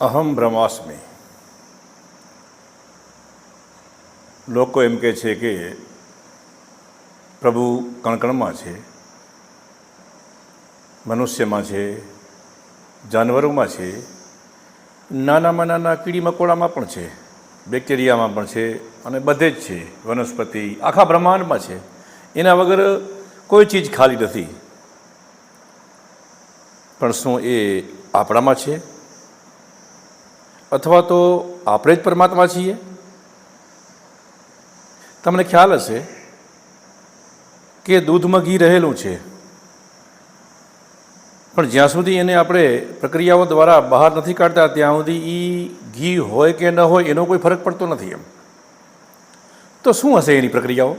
અહમ બ્રહ્માસ્મી. લોકો એમ કહે છે કે પ્રભુ કણકણમાં છે, મનુષ્યમાં છે, જાનવરોમાં છે, નાનામાં નાના કીડી મકોડામાં પણ છે, બેક્ટેરિયામાં પણ છે અને બધે જ છે, વનસ્પતિ આખા બ્રહ્માંડમાં છે. એના વગર કોઈ ચીજ ખાલી નથી. પણ શું એ આપણામાં છે? અથવા તો આપણે જ પરમાત્મા છીએ? તમને ખ્યાલ હશે કે દૂધમાં ઘી રહેલું છે. પણ જ્યાં સુધી એને આપણે પ્રક્રિયાઓ દ્વારા બહાર નથી કાઢતા, ત્યાં સુધી એ ઘી હોય કે ન હોય એનો કોઈ ફરક પડતો નથી એમ. તો શું હશે એની પ્રક્રિયાઓ?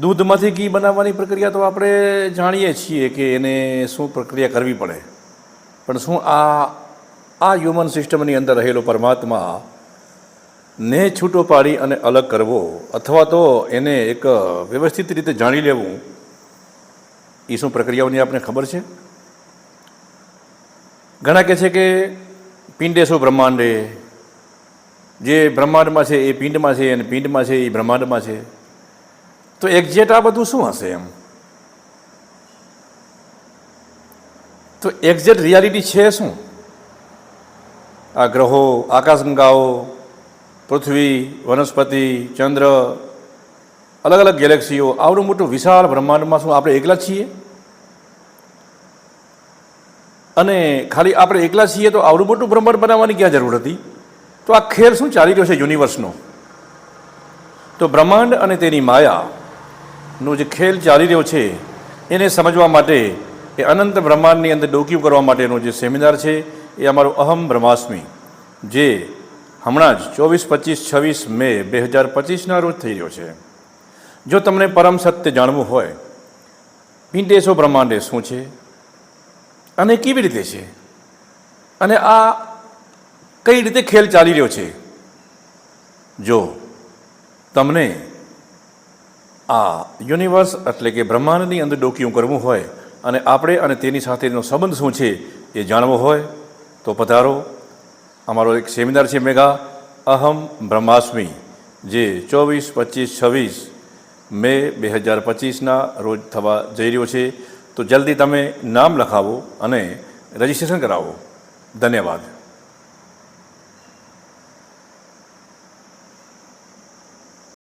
દૂધમાંથી ઘી બનાવવાની પ્રક્રિયા તો આપણે જાણીએ છીએ કે એને શું પ્રક્રિયા કરવી પડે. પણ શું આ આ હ્યુમન સિસ્ટમની અંદર રહેલો પરમાત્મા ને છૂટો પાડી અને અલગ કરવો અથવા તો એને એક વ્યવસ્થિત રીતે જાણી લેવું, એ શું પ્રક્રિયાઓની આપણે ખબર છે? ઘણા કહે છે કે પિંડે શું બ્રહ્માંડે જે બ્રહ્માંડમાં છે એ પિંડમાં છે અને પિંડમાં છે એ બ્રહ્માંડમાં છે. તો એક્ઝેક્ટ આ બધું શું હશે એમ? તો એક્ઝેક્ટ રિયાલિટી છે શું? આ ગ્રહો આકાશગંગાઓ, પૃથ્વી, વનસ્પતિ, ચંદ્ર, અલગ અલગ ગેલેક્સીઓ, આવડું મોટું વિશાળ બ્રહ્માંડમાં શું આપણે એકલા છીએ? અને ખાલી આપણે એકલા છીએ તો આવડું મોટું બ્રહ્માંડ બનાવવાની ક્યાં જરૂર હતી? તો આ ખેલ શું ચાલી રહ્યો છે યુનિવર્સનો? તો બ્રહ્માંડ અને તેની માયાનો જે ખેલ ચાલી રહ્યો છે, એને સમજવા માટે એ અનંત બ્રહ્માંડની અંદર ડોક્યુ કરવા માટેનો જે સેમિનાર છે એ અમારું અહમ બ્રહ્માસ્મી, જે હમણાં જ ચોવીસ, પચીસ, છવ્વીસ મે બે હજાર પચીસના રોજ થઈ રહ્યો છે. જો તમને પરમ સત્ય જાણવું હોય, પિંડેશો બ્રહ્માંડે શું છે અને કેવી રીતે છે? અને આ કઈ રીતે ખેલ ચાલી રહ્યો છે? જો તમને આ યુનિવર્સ એટલે કે બ્રહ્માંડની અંદર ડોક્યું કરવું હોય અને આપણે અને તેની સાથેનો સંબંધ શું છે એ જાણવો હોય તો પધારો. અમારો એક સેમિનાર છે મેગા અહમ બ્રહ્માસ્મી, જે ચોવીસ, પચીસ, છવ્વીસ મે બે હજાર પચીસના રોજ થવા જઈ રહ્યો છે. તો જલ્દી તમે નામ લખાવો અને રજિસ્ટ્રેશન કરાવો. ધન્યવાદ.